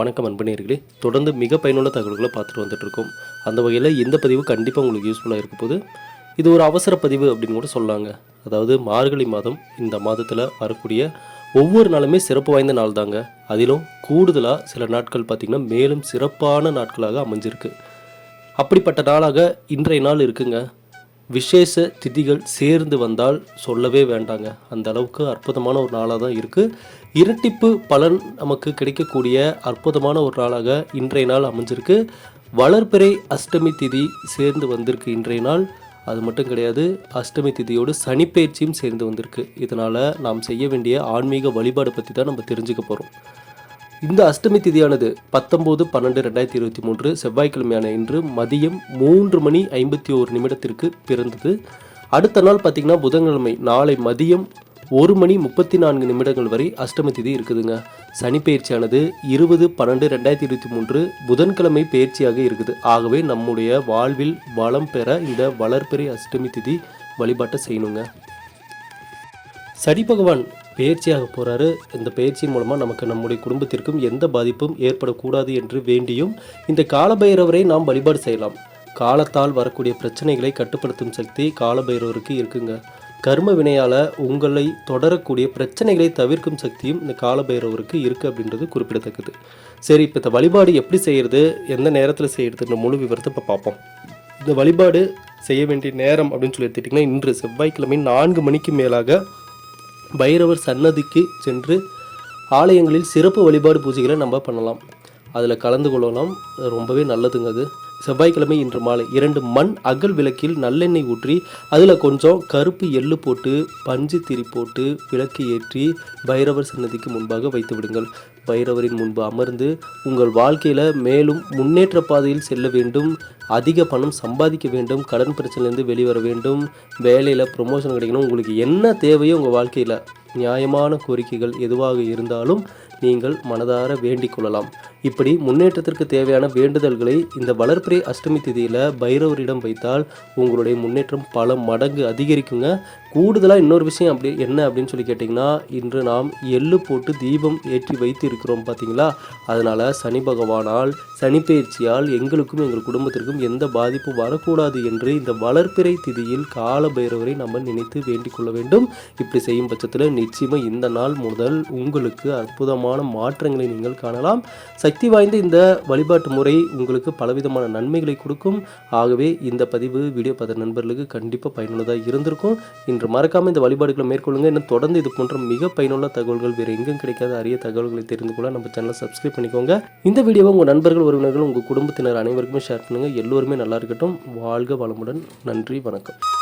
வணக்கம் அன்பனேர்களே தொடர்ந்து மிக பயனுள்ள தகவல்களை பார்த்துட்டு வந்துட்டுருக்கோம். அந்த வகையில் இந்த பதிவு கண்டிப்பாக உங்களுக்கு யூஸ்ஃபுல்லாக இருக்க போது இது ஒரு அவசர பதிவு அப்படின்னு கூட சொல்லாங்க அதாவது மார்கழி மாதம் இந்த மாதத்தில் வரக்கூடிய ஒவ்வொரு நாளுமே சிறப்பு வாய்ந்த நாள் தாங்க. அதிலும் கூடுதலாக சில நாட்கள் பார்த்திங்கன்னா மேலும் சிறப்பான நாட்களாக அமைஞ்சிருக்கு. அப்படிப்பட்ட நாளாக இன்றைய நாள் இருக்குங்க. விசேஷ திதிகள் சேர்ந்து வந்தால் சொல்லவே வேண்டாங்க. அந்த அளவுக்கு அற்புதமான ஒரு நாளாக தான் இருக்குது இரட்டிப்பு பலன் நமக்கு கிடைக்கக்கூடிய அற்புதமான ஒரு நாளாக இன்றைய நாள் அமைஞ்சிருக்கு. வளர்பிறை அஷ்டமி திதி சேர்ந்து வந்திருக்கு இன்றைய நாள். அது மட்டும் கிடையாது அஷ்டமி திதியோடு சனிப்பெயர்ச்சியும் சேர்ந்து வந்திருக்கு. இதனால் நாம் செய்ய வேண்டிய ஆன்மீக வழிபாடு பற்றி தான் நம்ம தெரிஞ்சுக்க போகிறோம் இந்த அஷ்டமி திதியானது பத்தொம்போது பன்னெண்டு ரெண்டாயிரத்தி இருபத்தி மூன்று செவ்வாய்க்கிழமையான இன்று மதியம் மூன்று மணி ஐம்பத்தி ஓரு நிமிடத்திற்கு பிறந்தது. அடுத்த நாள் பார்த்திங்கன்னா புதன்கிழமை நாளை மதியம் ஒரு மணி முப்பத்தி நான்கு நிமிடங்கள் வரை அஷ்டமி திதி இருக்குதுங்க. சனி பயிற்சியானது இருபது பன்னெண்டு ரெண்டாயிரத்தி இருபத்தி மூன்று புதன்கிழமை பயிற்சியாக இருக்குது. ஆகவே நம்முடைய வாழ்வில் வளம் பெற இந்த வளர்பிறை அஷ்டமி திதி வழிபாட்டை செய்யணுங்க. சனி பகவான் பயிற்சியாக போகிறாரு இந்த பயிற்சியின் மூலமாக நமக்கு நம்முடைய குடும்பத்திற்கும் எந்த பாதிப்பும் ஏற்படக்கூடாது என்று வேண்டியும் இந்த காலபைரவரை நாம் வழிபாடு செய்யலாம். காலத்தால் வரக்கூடிய பிரச்சனைகளை கட்டுப்படுத்தும் சக்தி காலபைரவருக்கு இருக்குங்க. கர்ம வினையால் உங்களை தொடரக்கூடிய பிரச்சனைகளை தவிர்க்கும் சக்தியும் இந்த காலபைரவருக்கு இருக்குது அப்படின்றது குறிப்பிடத்தக்கது. சரி இப்போ இந்த வழிபாடு எப்படி செய்கிறது எந்த நேரத்தில் செய்கிறதுன்ற முழு விவரத்தை இப்போ பார்ப்போம். இந்த வழிபாடு செய்ய வேண்டிய நேரம் அப்படின்னு சொல்லி எடுத்துட்டிங்கன்னா இன்று செவ்வாய்க்கிழமை நான்கு மணிக்கு மேலாக பைரவர் சன்னதிக்கு சென்று ஆலயங்களில் சிறப்பு வழிபாடு பூஜைகளை நம்ம பண்ணலாம். அதில் கலந்து கொள்ளலாம். ரொம்பவே நல்லதுங்க அது. செவ்வாய்க்கிழமை இன்று மாலை இரண்டு மண் அகல் விளக்கில் நல்லெண்ணெய் ஊற்றி அதில் கொஞ்சம் கருப்பு எள்ளு போட்டு பஞ்சு திரி போட்டு விளக்கு ஏற்றி பைரவர் சன்னதிக்கு முன்பாக வைத்து விடுங்கள். பைரவரின் முன்பு அமர்ந்து உங்கள் வாழ்க்கையில் மேலும் முன்னேற்ற பாதையில் செல்ல வேண்டும் அதிக பணம் சம்பாதிக்க வேண்டும் கடன் பிரச்சனையிலேருந்து வெளிவர வேண்டும் வேலையில் ப்ரொமோஷன் கிடைக்கணும். உங்களுக்கு என்ன தேவையோ உங்கள் வாழ்க்கையில் நியாயமான கோரிக்கைகள் எதுவாக இருந்தாலும் நீங்கள் மனதார வேண்டிக் கொள்ளலாம். இப்படி முன்னேற்றத்திற்கு தேவையான வேண்டுதல்களை இந்த வளர்ப்பிறை அஷ்டமி திதியில் பைரவரிடம் வைத்தால் உங்களுடைய முன்னேற்றம் பல மடங்கு அதிகரிக்குங்க. கூடுதலாக இன்னொரு விஷயம் அப்படி என்ன அப்படின்னு சொல்லி கேட்டிங்கன்னா இன்று நாம் எள்ளு போட்டு தீபம் ஏற்றி வைத்து இருக்கிறோம் பார்த்தீங்களா அதனால் சனி பகவானால் சனிப்பெயர்ச்சியால் எங்களுக்கும் எங்கள் குடும்பத்திற்கும் எந்த பாதிப்பும் வரக்கூடாது என்று இந்த வளர்ப்பிறை திதியில் கால பைரவரை நம்ம நினைத்து வேண்டிக் கொள்ள வேண்டும். இப்படி செய்யும் பட்சத்தில் நிச்சயமாக இந்த நாள் முதல் உங்களுக்கு அற்புதமான மாற்றங்களை நீங்கள் காணலாம். சக்தி வாய்ந்த இந்த வழிபாட்டு முறை உங்களுக்கு பலவிதமான நன்மைகளை கொடுக்கும். ஆகவே இந்த பதிவு வீடியோ பார்த்த நண்பர்களுக்கு கண்டிப்பாக பயனுள்ளதாக இருந்திருக்கும். இன்று மறக்காமல் இந்த வழிபாடுகளை மேற்கொள்ளுங்க. இன்னும் தொடர்ந்து இது போன்ற மிக பயனுள்ள தகவல்கள் வேறு எங்கும் கிடைக்காத அரிய தகவல்களை தெரிந்து கொள்ள நம்ம சேனலை சப்ஸ்கிரைப் பண்ணிக்கோங்க. இந்த வீடியோவை உங்கள் நண்பர்கள் உறவினர்கள் உங்கள் குடும்பத்தினர் அனைவருக்குமே ஷேர் பண்ணுங்கள் எல்லோருமே நல்லா இருக்கட்டும். வாழ்க வளமுடன். நன்றி வணக்கம்.